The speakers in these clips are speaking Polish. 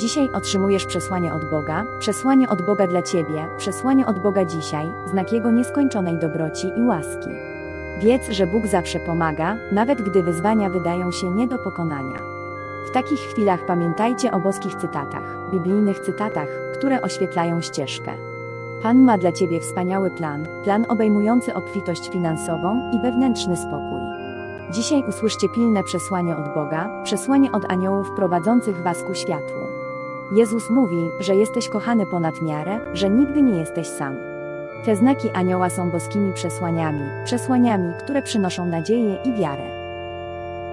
Dzisiaj otrzymujesz przesłanie od Boga, przesłanie od Boga dla Ciebie, przesłanie od Boga dzisiaj, znak Jego nieskończonej dobroci i łaski. Wiedz, że Bóg zawsze pomaga, nawet gdy wyzwania wydają się nie do pokonania. W takich chwilach pamiętajcie o boskich cytatach, biblijnych cytatach, które oświetlają ścieżkę. Pan ma dla Ciebie wspaniały plan, plan obejmujący obfitość finansową i wewnętrzny spokój. Dzisiaj usłyszcie pilne przesłanie od Boga, przesłanie od aniołów prowadzących Was ku światłu. Jezus mówi, że jesteś kochany ponad miarę, że nigdy nie jesteś sam. Te znaki anioła są boskimi przesłaniami, przesłaniami, które przynoszą nadzieję i wiarę.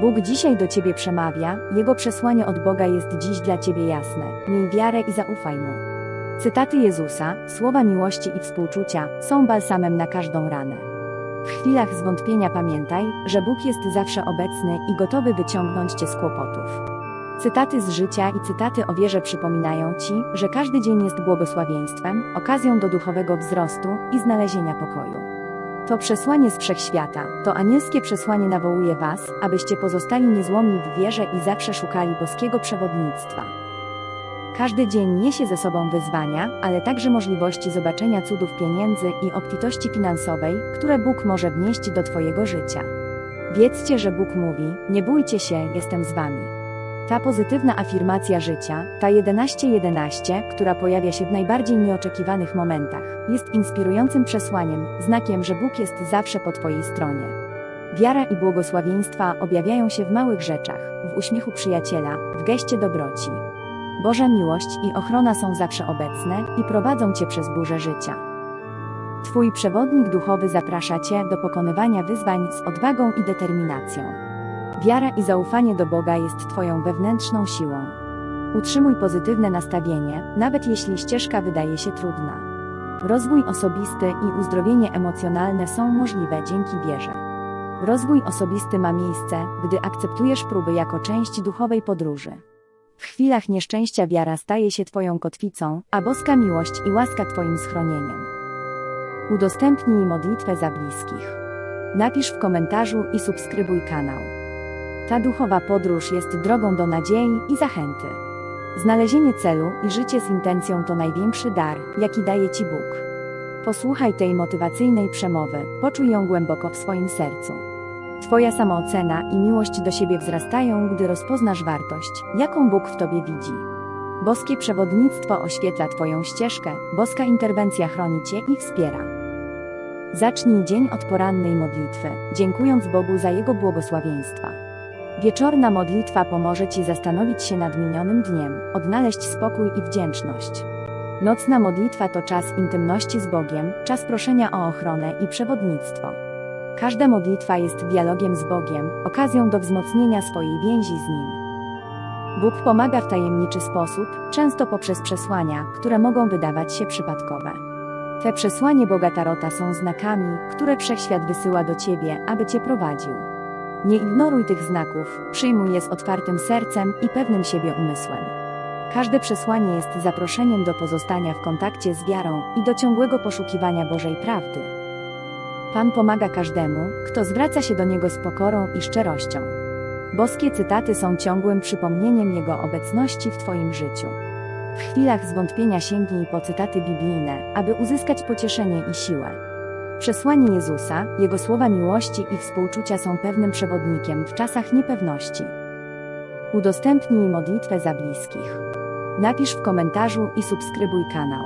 Bóg dzisiaj do Ciebie przemawia, Jego przesłanie od Boga jest dziś dla Ciebie jasne. Miej wiarę i zaufaj Mu. Cytaty Jezusa, słowa miłości i współczucia, są balsamem na każdą ranę. W chwilach zwątpienia pamiętaj, że Bóg jest zawsze obecny i gotowy wyciągnąć Cię z kłopotów. Cytaty z życia i cytaty o wierze przypominają Ci, że każdy dzień jest błogosławieństwem, okazją do duchowego wzrostu i znalezienia pokoju. To przesłanie z wszechświata, to anielskie przesłanie nawołuje Was, abyście pozostali niezłomni w wierze i zawsze szukali boskiego przewodnictwa. Każdy dzień niesie ze sobą wyzwania, ale także możliwości zobaczenia cudów pieniędzy i obfitości finansowej, które Bóg może wnieść do Twojego życia. Wiedzcie, że Bóg mówi: Nie bójcie się, jestem z Wami. Ta pozytywna afirmacja życia, ta 11-11, która pojawia się w najbardziej nieoczekiwanych momentach, jest inspirującym przesłaniem, znakiem, że Bóg jest zawsze po Twojej stronie. Wiara i błogosławieństwa objawiają się w małych rzeczach, w uśmiechu przyjaciela, w geście dobroci. Boża miłość i ochrona są zawsze obecne i prowadzą Cię przez burzę życia. Twój przewodnik duchowy zaprasza Cię do pokonywania wyzwań z odwagą i determinacją. Wiara i zaufanie do Boga jest Twoją wewnętrzną siłą. Utrzymuj pozytywne nastawienie, nawet jeśli ścieżka wydaje się trudna. Rozwój osobisty i uzdrowienie emocjonalne są możliwe dzięki wierze. Rozwój osobisty ma miejsce, gdy akceptujesz próby jako część duchowej podróży. W chwilach nieszczęścia wiara staje się Twoją kotwicą, a boska miłość i łaska Twoim schronieniem. Udostępnij modlitwę za bliskich. Napisz w komentarzu i subskrybuj kanał. Ta duchowa podróż jest drogą do nadziei i zachęty. Znalezienie celu i życie z intencją to największy dar, jaki daje Ci Bóg. Posłuchaj tej motywacyjnej przemowy, poczuj ją głęboko w swoim sercu. Twoja samoocena i miłość do siebie wzrastają, gdy rozpoznasz wartość, jaką Bóg w Tobie widzi. Boskie przewodnictwo oświetla Twoją ścieżkę, boska interwencja chroni Cię i wspiera. Zacznij dzień od porannej modlitwy, dziękując Bogu za Jego błogosławieństwa. Wieczorna modlitwa pomoże Ci zastanowić się nad minionym dniem, odnaleźć spokój i wdzięczność. Nocna modlitwa to czas intymności z Bogiem, czas proszenia o ochronę i przewodnictwo. Każda modlitwa jest dialogiem z Bogiem, okazją do wzmocnienia swojej więzi z Nim. Bóg pomaga w tajemniczy sposób, często poprzez przesłania, które mogą wydawać się przypadkowe. Te przesłanie Boga Tarota są znakami, które wszechświat wysyła do Ciebie, aby Cię prowadził. Nie ignoruj tych znaków, przyjmuj je z otwartym sercem i pewnym siebie umysłem. Każde przesłanie jest zaproszeniem do pozostania w kontakcie z wiarą i do ciągłego poszukiwania Bożej prawdy. Pan pomaga każdemu, kto zwraca się do Niego z pokorą i szczerością. Boskie cytaty są ciągłym przypomnieniem Jego obecności w Twoim życiu. W chwilach zwątpienia sięgnij po cytaty biblijne, aby uzyskać pocieszenie i siłę. Przesłanie Jezusa, Jego słowa miłości i współczucia są pewnym przewodnikiem w czasach niepewności. Udostępnij modlitwę za bliskich. Napisz w komentarzu i subskrybuj kanał.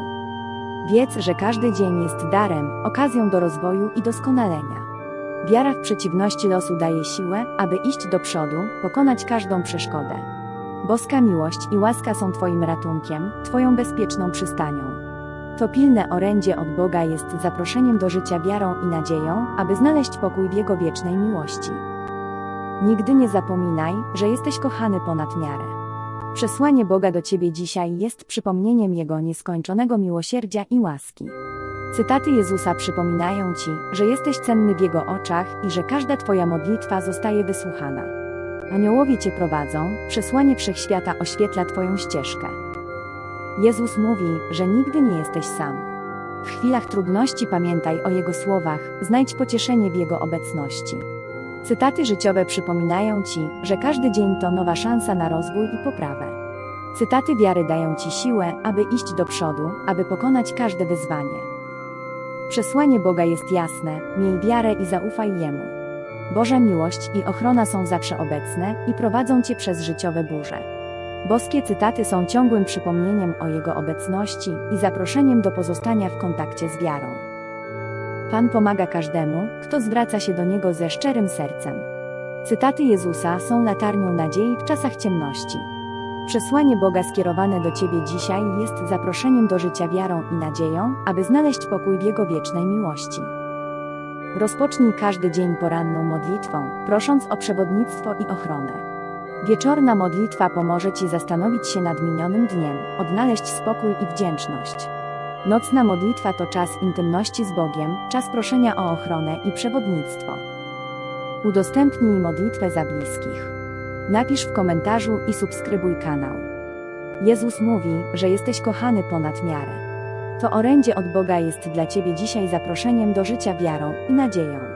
Wiedz, że każdy dzień jest darem, okazją do rozwoju i doskonalenia. Wiara w przeciwności losu daje siłę, aby iść do przodu, pokonać każdą przeszkodę. Boska miłość i łaska są Twoim ratunkiem, Twoją bezpieczną przystanią. To pilne orędzie od Boga jest zaproszeniem do życia wiarą i nadzieją, aby znaleźć pokój w Jego wiecznej miłości. Nigdy nie zapominaj, że jesteś kochany ponad miarę. Przesłanie Boga do Ciebie dzisiaj jest przypomnieniem Jego nieskończonego miłosierdzia i łaski. Cytaty Jezusa przypominają Ci, że jesteś cenny w Jego oczach i że każda Twoja modlitwa zostaje wysłuchana. Aniołowie Cię prowadzą, przesłanie wszechświata oświetla Twoją ścieżkę. Jezus mówi, że nigdy nie jesteś sam. W chwilach trudności pamiętaj o Jego słowach, znajdź pocieszenie w Jego obecności. Cytaty życiowe przypominają Ci, że każdy dzień to nowa szansa na rozwój i poprawę. Cytaty wiary dają Ci siłę, aby iść do przodu, aby pokonać każde wyzwanie. Przesłanie Boga jest jasne, miej wiarę i zaufaj Jemu. Boża miłość i ochrona są zawsze obecne i prowadzą Cię przez życiowe burze. Boskie cytaty są ciągłym przypomnieniem o Jego obecności i zaproszeniem do pozostania w kontakcie z wiarą. Pan pomaga każdemu, kto zwraca się do Niego ze szczerym sercem. Cytaty Jezusa są latarnią nadziei w czasach ciemności. Przesłanie Boga skierowane do Ciebie dzisiaj jest zaproszeniem do życia wiarą i nadzieją, aby znaleźć pokój w Jego wiecznej miłości. Rozpocznij każdy dzień poranną modlitwą, prosząc o przewodnictwo i ochronę. Wieczorna modlitwa pomoże Ci zastanowić się nad minionym dniem, odnaleźć spokój i wdzięczność. Nocna modlitwa to czas intymności z Bogiem, czas proszenia o ochronę i przewodnictwo. Udostępnij modlitwę za bliskich. Napisz w komentarzu i subskrybuj kanał. Jezus mówi, że jesteś kochany ponad miarę. To orędzie od Boga jest dla Ciebie dzisiaj zaproszeniem do życia wiarą i nadzieją.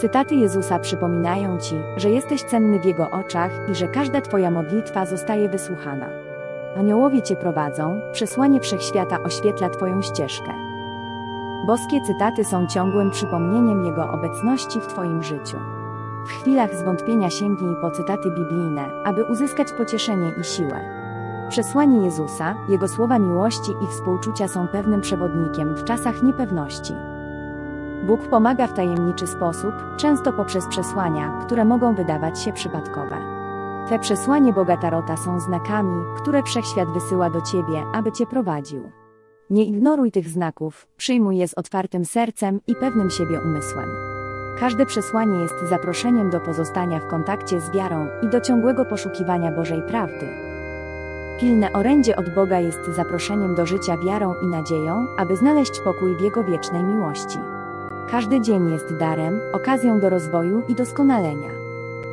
Cytaty Jezusa przypominają Ci, że jesteś cenny w Jego oczach i że każda Twoja modlitwa zostaje wysłuchana. Aniołowie Cię prowadzą, przesłanie wszechświata oświetla Twoją ścieżkę. Boskie cytaty są ciągłym przypomnieniem Jego obecności w Twoim życiu. W chwilach zwątpienia sięgnij po cytaty biblijne, aby uzyskać pocieszenie i siłę. Przesłanie Jezusa, Jego słowa miłości i współczucia są pewnym przewodnikiem w czasach niepewności. Bóg pomaga w tajemniczy sposób, często poprzez przesłania, które mogą wydawać się przypadkowe. Te przesłanie Boga Tarota są znakami, które wszechświat wysyła do Ciebie, aby Cię prowadził. Nie ignoruj tych znaków, przyjmuj je z otwartym sercem i pewnym siebie umysłem. Każde przesłanie jest zaproszeniem do pozostania w kontakcie z wiarą i do ciągłego poszukiwania Bożej prawdy. Pilne orędzie od Boga jest zaproszeniem do życia wiarą i nadzieją, aby znaleźć pokój w Jego wiecznej miłości. Każdy dzień jest darem, okazją do rozwoju i doskonalenia.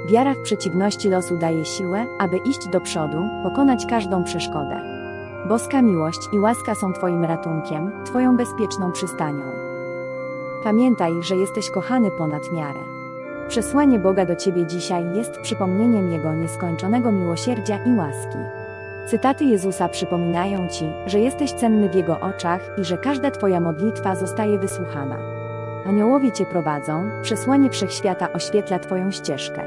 Wiara w przeciwności losu daje siłę, aby iść do przodu, pokonać każdą przeszkodę. Boska miłość i łaska są Twoim ratunkiem, Twoją bezpieczną przystanią. Pamiętaj, że jesteś kochany ponad miarę. Przesłanie Boga do Ciebie dzisiaj jest przypomnieniem Jego nieskończonego miłosierdzia i łaski. Cytaty Jezusa przypominają Ci, że jesteś cenny w Jego oczach i że każda Twoja modlitwa zostaje wysłuchana. Aniołowie Cię prowadzą, przesłanie wszechświata oświetla Twoją ścieżkę.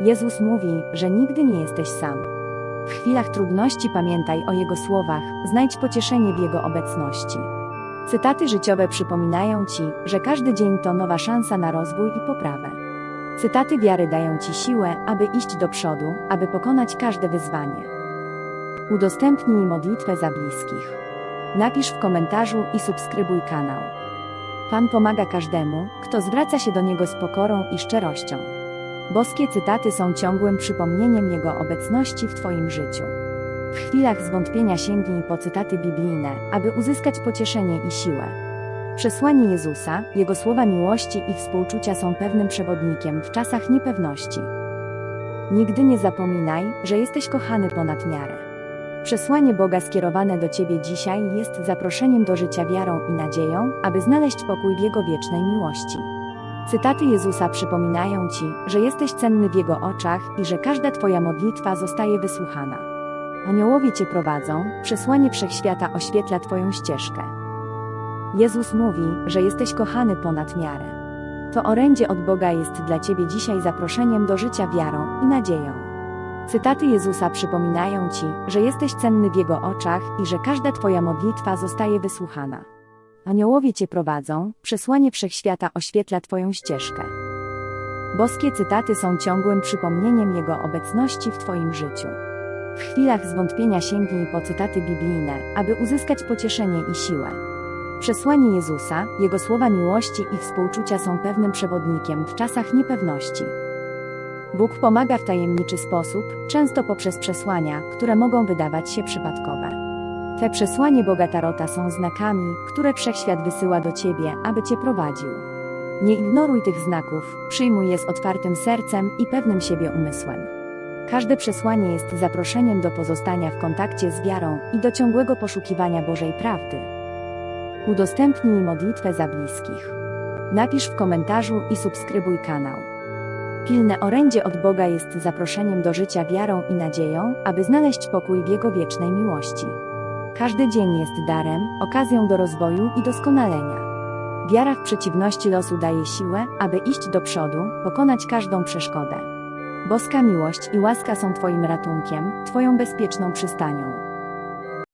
Jezus mówi, że nigdy nie jesteś sam. W chwilach trudności pamiętaj o Jego słowach, znajdź pocieszenie w Jego obecności. Cytaty życiowe przypominają Ci, że każdy dzień to nowa szansa na rozwój i poprawę. Cytaty wiary dają Ci siłę, aby iść do przodu, aby pokonać każde wyzwanie. Udostępnij modlitwę za bliskich. Napisz w komentarzu i subskrybuj kanał. Pan pomaga każdemu, kto zwraca się do Niego z pokorą i szczerością. Boskie cytaty są ciągłym przypomnieniem Jego obecności w Twoim życiu. W chwilach zwątpienia sięgnij po cytaty biblijne, aby uzyskać pocieszenie i siłę. Przesłanie Jezusa, Jego słowa miłości i współczucia są pewnym przewodnikiem w czasach niepewności. Nigdy nie zapominaj, że jesteś kochany ponad miarę. Przesłanie Boga skierowane do Ciebie dzisiaj jest zaproszeniem do życia wiarą i nadzieją, aby znaleźć pokój w Jego wiecznej miłości. Cytaty Jezusa przypominają Ci, że jesteś cenny w Jego oczach i że każda Twoja modlitwa zostaje wysłuchana. Aniołowie Cię prowadzą, przesłanie wszechświata oświetla Twoją ścieżkę. Jezus mówi, że jesteś kochany ponad miarę. To orędzie od Boga jest dla Ciebie dzisiaj zaproszeniem do życia wiarą i nadzieją. Cytaty Jezusa przypominają Ci, że jesteś cenny w Jego oczach i że każda Twoja modlitwa zostaje wysłuchana. Aniołowie Cię prowadzą, przesłanie wszechświata oświetla Twoją ścieżkę. Boskie cytaty są ciągłym przypomnieniem Jego obecności w Twoim życiu. W chwilach zwątpienia sięgnij po cytaty biblijne, aby uzyskać pocieszenie i siłę. Przesłanie Jezusa, Jego słowa miłości i współczucia są pewnym przewodnikiem w czasach niepewności. Bóg pomaga w tajemniczy sposób, często poprzez przesłania, które mogą wydawać się przypadkowe. Te przesłanie Boga Tarota są znakami, które wszechświat wysyła do Ciebie, aby Cię prowadził. Nie ignoruj tych znaków, przyjmuj je z otwartym sercem i pewnym siebie umysłem. Każde przesłanie jest zaproszeniem do pozostania w kontakcie z wiarą i do ciągłego poszukiwania Bożej prawdy. Udostępnij modlitwę za bliskich. Napisz w komentarzu i subskrybuj kanał. Pilne orędzie od Boga jest zaproszeniem do życia wiarą i nadzieją, aby znaleźć pokój w Jego wiecznej miłości. Każdy dzień jest darem, okazją do rozwoju i doskonalenia. Wiara w przeciwności losu daje siłę, aby iść do przodu, pokonać każdą przeszkodę. Boska miłość i łaska są Twoim ratunkiem, Twoją bezpieczną przystanią.